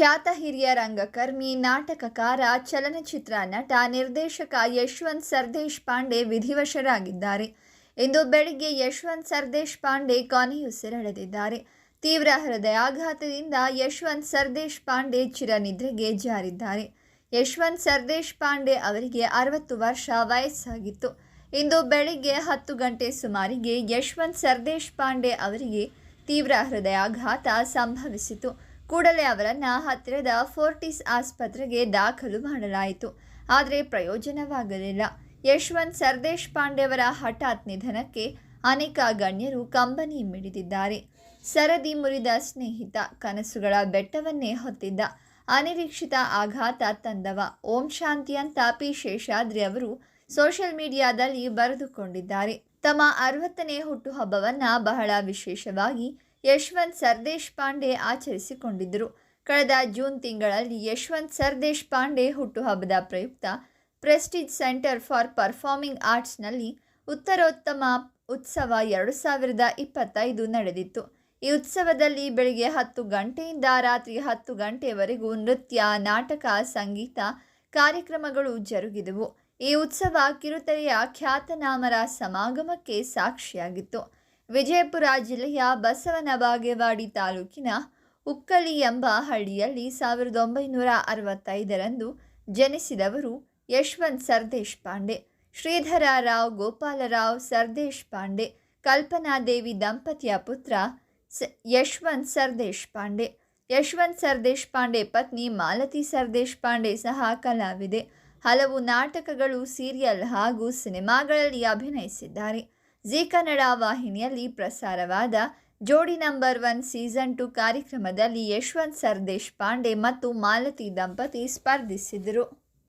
ಖ್ಯಾತ ಹಿರಿಯ ರಂಗಕರ್ಮಿ, ನಾಟಕಕಾರ, ಚಲನಚಿತ್ರ ನಟ, ನಿರ್ದೇಶಕ ಯಶವಂತ್ ಸರ್ದೇಶ್ ಪಾಂಡೆ ವಿಧಿವಶರಾಗಿದ್ದಾರೆ. ಇಂದು ಬೆಳಿಗ್ಗೆ ಯಶವಂತ್ ಸರ್ದೇಶ್ ಪಾಂಡೆ ಕೊನೆಯುಸಿರೆಳೆದಿದ್ದಾರೆ ತೀವ್ರ ಹೃದಯಾಘಾತದಿಂದ ಯಶವಂತ್ ಸರ್ದೇಶ್ ಪಾಂಡೆ ಚಿರನಿದ್ರೆಗೆ ಜಾರಿದ್ದಾರೆ. ಯಶವಂತ್ ಸರ್ದೇಶ್ ಪಾಂಡೆ ಅವರಿಗೆ ಅರವತ್ತು ವರ್ಷ ವಯಸ್ಸಾಗಿತ್ತು. ಇಂದು ಬೆಳಿಗ್ಗೆ ಹತ್ತು ಗಂಟೆ ಸುಮಾರಿಗೆ ಯಶವಂತ್ ಸರ್ದೇಶ್ ಪಾಂಡೆ ಅವರಿಗೆ ತೀವ್ರ ಹೃದಯಾಘಾತ ಸಂಭವಿಸಿತು. ಕೂಡಲೇ ಅವರನ್ನು ಹತ್ತಿರದ ಫೋರ್ಟಿಸ್ ಆಸ್ಪತ್ರೆಗೆ ದಾಖಲು ಮಾಡಲಾಯಿತು. ಆದರೆ ಪ್ರಯೋಜನವಾಗಲಿಲ್ಲ. ಯಶವಂತ್ ಸರ್ದೇಶ್ ಪಾಂಡೆಯವರ ಹಠಾತ್ ನಿಧನಕ್ಕೆ ಅನೇಕ ಗಣ್ಯರು ಕಂಬನಿ ಮಿಡಿದಿದ್ದಾರೆ. ಸರದಿ ಮುರಿದ ಸ್ನೇಹಿತ ಕನಸುಗಳ ಬೆಟ್ಟವನ್ನೇ ಹೊತ್ತಿದ್ದ. ಅನಿರೀಕ್ಷಿತ ಆಘಾತ ತಂದವ. ಓಂ ಶಾಂತಿ ಅಂತ ಪಿ ಶೇಷಾದ್ರಿ ಅವರು ಸೋಷಿಯಲ್ ಮೀಡಿಯಾದಲ್ಲಿ ಬರೆದುಕೊಂಡಿದ್ದಾರೆ. ತಮ್ಮ ಅರವತ್ತನೇ ಹುಟ್ಟುಹಬ್ಬವನ್ನು ಬಹಳ ವಿಶೇಷವಾಗಿ ಯಶವಂತ್ ಸರ್ದೇಶ್ ಪಾಂಡೆ ಆಚರಿಸಿಕೊಂಡಿದ್ದರು. ಕಳೆದ ಜೂನ್ ತಿಂಗಳಲ್ಲಿ ಯಶವಂತ್ ಸರ್ದೇಶ್ ಪಾಂಡೆ ಹುಟ್ಟುಹಬ್ಬದ ಪ್ರಯುಕ್ತ ಪ್ರೆಸ್ಟೀಜ್ ಸೆಂಟರ್ ಫಾರ್ ಪರ್ಫಾರ್ಮಿಂಗ್ ಆರ್ಟ್ಸ್ನಲ್ಲಿ ಉತ್ತರೋತ್ತಮ ಉತ್ಸವ ಎರಡು ಸಾವಿರದ ಇಪ್ಪತ್ತೈದು ನಡೆದಿತ್ತು. ಈ ಉತ್ಸವದಲ್ಲಿ ಬೆಳಿಗ್ಗೆ ಹತ್ತು ಗಂಟೆಯಿಂದ ರಾತ್ರಿ ಹತ್ತು ಗಂಟೆವರೆಗೂ ನೃತ್ಯ, ನಾಟಕ, ಸಂಗೀತ ಕಾರ್ಯಕ್ರಮಗಳು ಜರುಗಿದವು. ಈ ಉತ್ಸವ ಕಿರುತೆರೆಯ ಖ್ಯಾತನಾಮರ ಸಮಾಗಮಕ್ಕೆ ಸಾಕ್ಷಿಯಾಗಿತ್ತು. ವಿಜಯಪುರ ಜಿಲ್ಲೆಯ ಬಸವನ ಬಾಗೇವಾಡಿ ತಾಲೂಕಿನ ಉಕ್ಕಲಿ ಎಂಬ ಹಳ್ಳಿಯಲ್ಲಿ ಸಾವಿರದ ಒಂಬೈನೂರ ಅರವತ್ತೈದರಂದು ಜನಿಸಿದವರು ಯಶವಂತ್ ಸರ್ದೇಶ್ ಪಾಂಡೆ, ಶ್ರೀಧರ ರಾವ್ ಗೋಪಾಲರಾವ್ ಸರ್ದೇಶ್ ಪಾಂಡೆ ಕಲ್ಪನಾದೇವಿ ದಂಪತಿಯ ಪುತ್ರ ಯಶವಂತ್ ಸರ್ದೇಶ್ ಪಾಂಡೆ. ಯಶವಂತ್ ಸರ್ದೇಶ್ ಪಾಂಡೆ ಪತ್ನಿ ಮಾಲತಿ ಸರ್ದೇಶ್ ಪಾಂಡೆ ಸಹ ಕಲಾವಿದೆ. ಹಲವು ನಾಟಕಗಳು, ಸೀರಿಯಲ್ ಹಾಗೂ ಸಿನಿಮಾಗಳಲ್ಲಿ ಅಭಿನಯಿಸಿದ್ದಾರೆ. ಜಿ ಕನ್ನಡ ವಾಹಿನಿಯಲ್ಲಿ ಪ್ರಸಾರವಾದ ಜೋಡಿ ನಂಬರ್ ಒನ್ ಸೀಸನ್ ಟು ಕಾರ್ಯಕ್ರಮದಲ್ಲಿ ಯಶವಂತ್ ಸರ್ದೇಶ್ ಪಾಂಡೆ ಮತ್ತು ಮಾಲತಿ ದಂಪತಿ ಸ್ಪರ್ಧಿಸಿದರು.